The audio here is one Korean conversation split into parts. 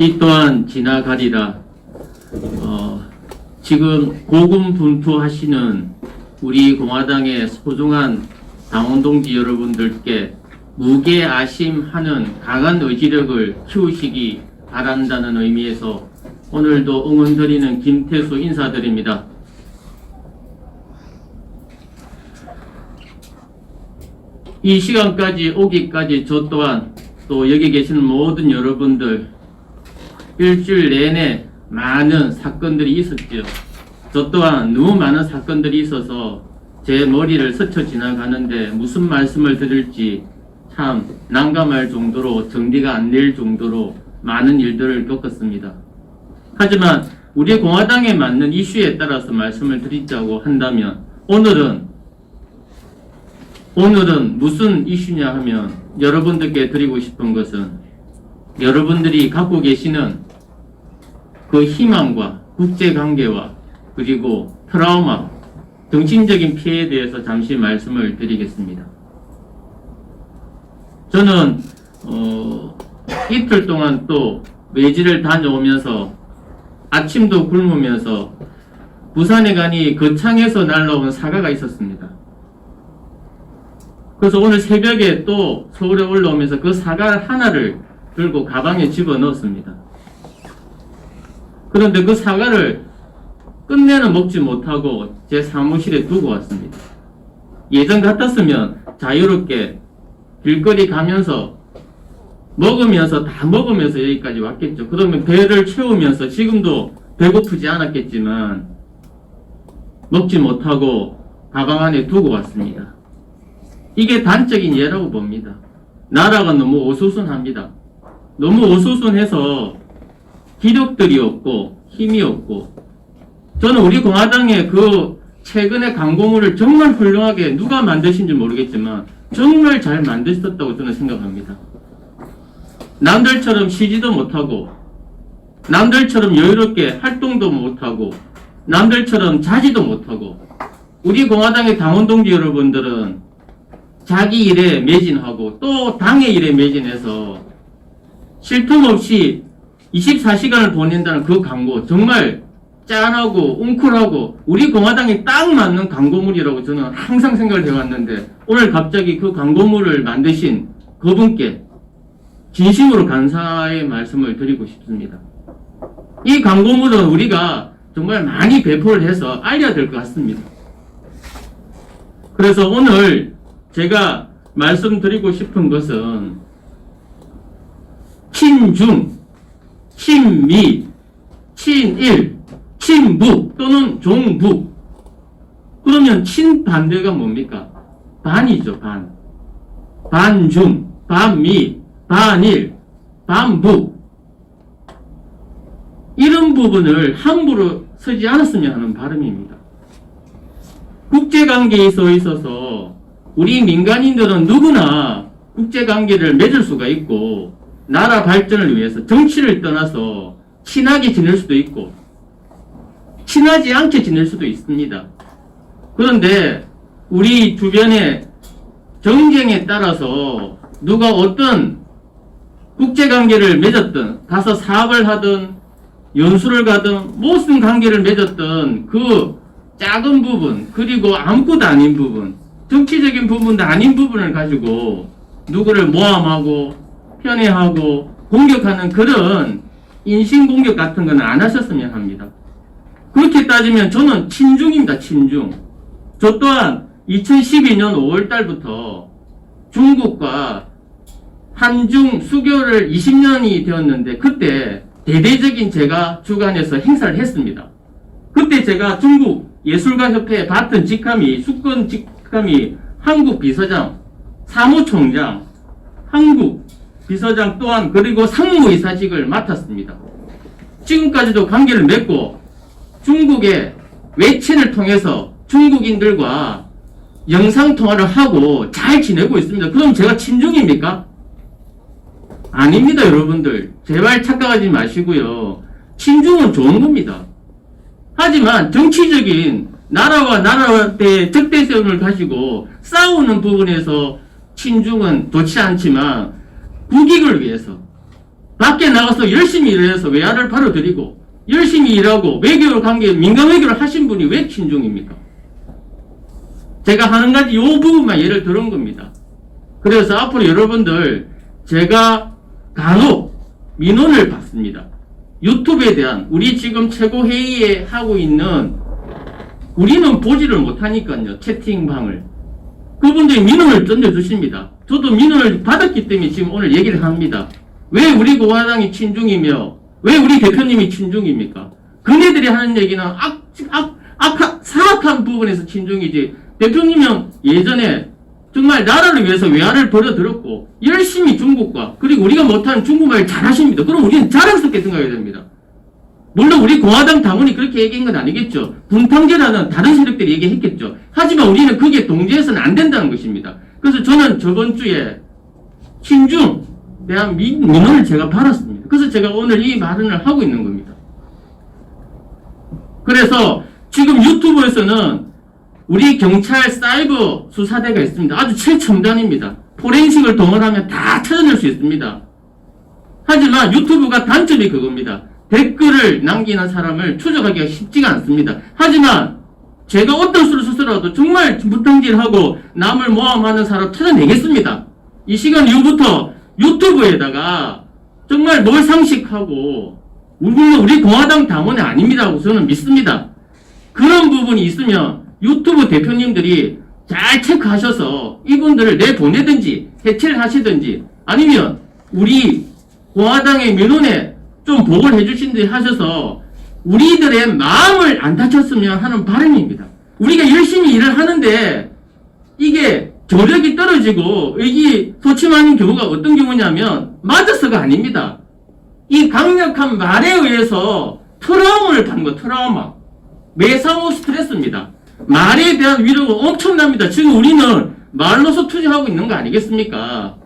이 또한 지나가리라. 어, 지금 고군분투하시는 우리 공화당의 소중한 당원 동지 여러분들께 무게아심하는 강한 의지력을 키우시기 바란다는 의미에서 오늘도 응원드리는 김태수 인사드립니다. 이 시간까지 오기까지 저 또한 또 여기 계시는 모든 여러분들 일주일 내내 많은 사건들이 있었죠. 저 또한 너무 많은 사건들이 있어서 제 머리를 스쳐 지나가는데 무슨 말씀을 드릴지 참 난감할 정도로 정리가 안 될 정도로 많은 일들을 겪었습니다. 하지만 우리 공화당에 맞는 이슈에 따라서 말씀을 드리자고 한다면 오늘은 오늘은 무슨 이슈냐 하면 여러분들께 드리고 싶은 것은 여러분들이 갖고 계시는 그 희망과 국제관계와 그리고 트라우마, 정신적인 피해에 대해서 잠시 말씀을 드리겠습니다. 저는 어, 이틀 동안 또 외지를 다녀오면서 아침도 굶으면서 부산에 가니 거창에서 날라온 사과가 있었습니다. 그래서 오늘 새벽에 또 서울에 올라오면서 그 사과 하나를 들고 가방에 집어 넣었습니다. 그런데 그 사과를 끝내는 먹지 못하고 제 사무실에 두고 왔습니다. 예전 같았으면 자유롭게 길거리 가면서 먹으면서 다 먹으면서 여기까지 왔겠죠. 그러면 배를 채우면서 지금도 배고프지 않았겠지만 먹지 못하고 가방 안에 두고 왔습니다. 이게 단적인 예라고 봅니다. 나라가 너무 어수선합니다. 너무 어수선해서 기력들이 없고 힘이 없고 저는 우리 공화당의 그 최근의 광고물을 정말 훌륭하게 누가 만드신지 모르겠지만 정말 잘 만드셨다고 저는 생각합니다. 남들처럼 쉬지도 못하고 남들처럼 여유롭게 활동도 못하고 남들처럼 자지도 못하고 우리 공화당의 당원 동지 여러분들은 자기 일에 매진하고 또 당의 일에 매진해서 쉴 틈 없이 24시간을 보낸다는 그 광고 정말 짠하고 웅크하고 우리 공화당에 딱 맞는 광고물이라고 저는 항상 생각을 해왔는데 오늘 갑자기 그 광고물을 만드신 그분께 진심으로 감사의 말씀을 드리고 싶습니다. 이 광고물은 우리가 정말 많이 배포를 해서 알려야 될 것 같습니다. 그래서 오늘 제가 말씀드리고 싶은 것은 친중, 친미, 친일, 친북 또는 종북 그러면 친반대가 뭡니까? 반이죠 반 반중, 반미, 반일, 반북 이런 부분을 함부로 쓰지 않았으면 하는 바람입니다. 국제관계에 있어서 우리 민간인들은 누구나 국제관계를 맺을 수가 있고 나라 발전을 위해서 정치를 떠나서 친하게 지낼 수도 있고 친하지 않게 지낼 수도 있습니다. 그런데 우리 주변에 정쟁에 따라서 누가 어떤 국제관계를 맺었든 가서 사업을 하든 연수를 가든 무슨 관계를 맺었든 그 작은 부분 그리고 아무것도 아닌 부분 정치적인 부분도 아닌 부분을 가지고 누구를 모함하고 편애하고 공격하는 그런 인신공격 같은 건 안 하셨으면 합니다. 그렇게 따지면 저는 친중입니다. 친중. 저 또한 2012년 5월 달부터 중국과 한중 수교를 20년이 되었는데 그때 대대적인 제가 주관해서 행사를 했습니다. 그때 제가 중국 예술가협회에 받던 직함이 수권 직함이 한국 비서장, 사무총장, 한국 비서장 또한 그리고 상무이사직을 맡았습니다. 지금까지도 관계를 맺고 중국의 외친을 통해서 중국인들과 영상통화를 하고 잘 지내고 있습니다. 그럼 제가 친중입니까? 아닙니다, 여러분들. 제발 착각하지 마시고요. 친중은 좋은 겁니다. 하지만 정치적인 나라와 나라의 적대성을 가지고 싸우는 부분에서 친중은 좋지 않지만 국익을 위해서 밖에 나가서 열심히 일해서 외화를 바로 드리고 열심히 일하고 외교 관계 민간 외교를 하신 분이 왜 친중입니까? 제가 하는 가지 요 부분만 예를 들은 겁니다. 그래서 앞으로 여러분들 제가 간혹 민원을 받습니다. 유튜브에 대한 우리 지금 최고 회의에 하고 있는 우리는 보지를 못하니까요 채팅방을 그분들이 민원을 던져주십니다. 저도 민원을 받았기 때문에 지금 오늘 얘기를 합니다. 왜 우리 공화당이 친중이며 왜 우리 대표님이 친중입니까? 그네들이 하는 얘기는 악, 악, 악한, 사악한 부분에서 친중이지 대표님은 예전에 정말 나라를 위해서 외화를 벌여들었고 열심히 중국과 그리고 우리가 못하는 중국말을 잘하십니다. 그럼 우리는 자랑스럽게 생각해야 됩니다. 물론 우리 공화당 당원이 그렇게 얘기한 건 아니겠죠. 분탕제라는 다른 세력들이 얘기했겠죠. 하지만 우리는 그게 동제해서는 안 된다는 것입니다. 그래서 저는 저번 주에 친중 대한 미- 민원을 제가 받았습니다. 그래서 제가 오늘 이 발언을 하고 있는 겁니다. 그래서 지금 유튜브에서는 우리 경찰 사이버 수사대가 있습니다. 아주 최첨단입니다. 포렌식을 동원하면 다 찾아낼 수 있습니다. 하지만 유튜브가 단점이 그겁니다. 댓글을 남기는 사람을 추적하기가 쉽지가 않습니다. 하지만 제가 어떤 수를 쓰더라도 정말 무탕질하고 남을 모함하는 사람 찾아내겠습니다. 이 시간 이후부터 유튜브에다가 정말 뭘 상식하고 물론 우리 공화당 당원이 아닙니다고 저는 믿습니다. 그런 부분이 있으면 유튜브 대표님들이 잘 체크하셔서 이분들을 내보내든지 해체를 하시든지 아니면 우리 공화당의 민원에 좀 보고를 해주신듯이 하셔서 우리들의 마음을 안 다쳤으면 하는 바람입니다. 우리가 열심히 일을 하는데 이게 저력이 떨어지고 이게 소침하는 경우가 어떤 경우냐면 맞아서가 아닙니다. 이 강력한 말에 의해서 트라우마를 받는 거 트라우마. 매사후 스트레스입니다. 말에 대한 위로가 엄청납니다. 지금 우리는 말로서 투쟁하고 있는 거 아니겠습니까?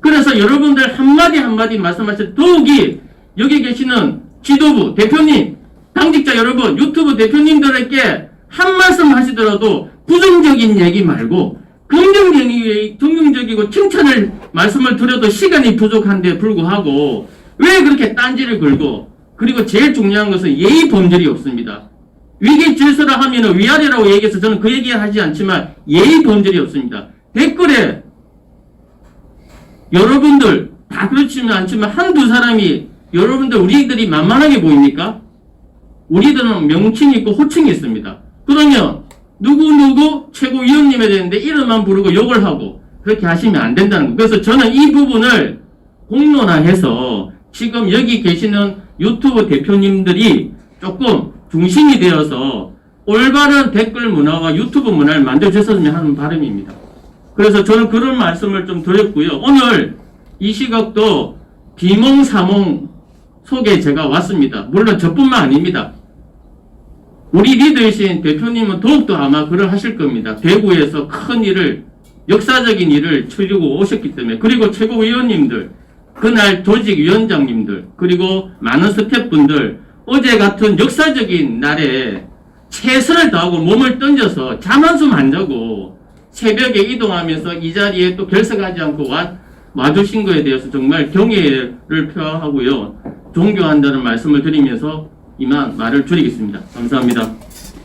그래서 여러분들 한마디 한마디 말씀하실 더욱이 여기 계시는 지도부 대표님, 당직자 여러분, 유튜브 대표님들에게 한 말씀 하시더라도 부정적인 얘기 말고 긍정적인, 긍정적이고 칭찬을 말씀을 드려도 시간이 부족한데 불구하고 왜 그렇게 딴지를 걸고 그리고 제일 중요한 것은 예의 범절이 없습니다. 위기 질서라 하면은 위아래라고 얘기해서 저는 그 얘기 하지 않지만 예의 범절이 없습니다. 댓글에 여러분들 다 그렇지는 않지만 한두 사람이 여러분들 우리들이 만만하게 보입니까? 우리들은 명칭이 있고 호칭이 있습니다. 그러면 누구누구 최고위원님에 대는데 이름만 부르고 욕을 하고 그렇게 하시면 안 된다는 거. 그래서 저는 이 부분을 공론화해서 지금 여기 계시는 유튜브 대표님들이 조금 중심이 되어서 올바른 댓글 문화와 유튜브 문화를 만들어줬으면 하는 바람입니다. 그래서 저는 그런 말씀을 좀 드렸고요. 오늘 이 시각도 비몽사몽 속에 제가 왔습니다. 물론 저뿐만 아닙니다. 우리 리더이신 대표님은 더욱더 아마 그걸 하실 겁니다. 대구에서 큰 일을, 역사적인 일을 치르고 오셨기 때문에. 그리고 최고위원님들, 그날 조직위원장님들, 그리고 많은 스태프분들, 어제 같은 역사적인 날에 최선을 다하고 몸을 던져서 잠 한숨 안 자고 새벽에 이동하면서 이 자리에 또 결석하지 않고 와, 와주신 거에 대해서 정말 경애를 표하고요. 존경한다는 말씀을 드리면서 이만 말을 줄이겠습니다. 감사합니다.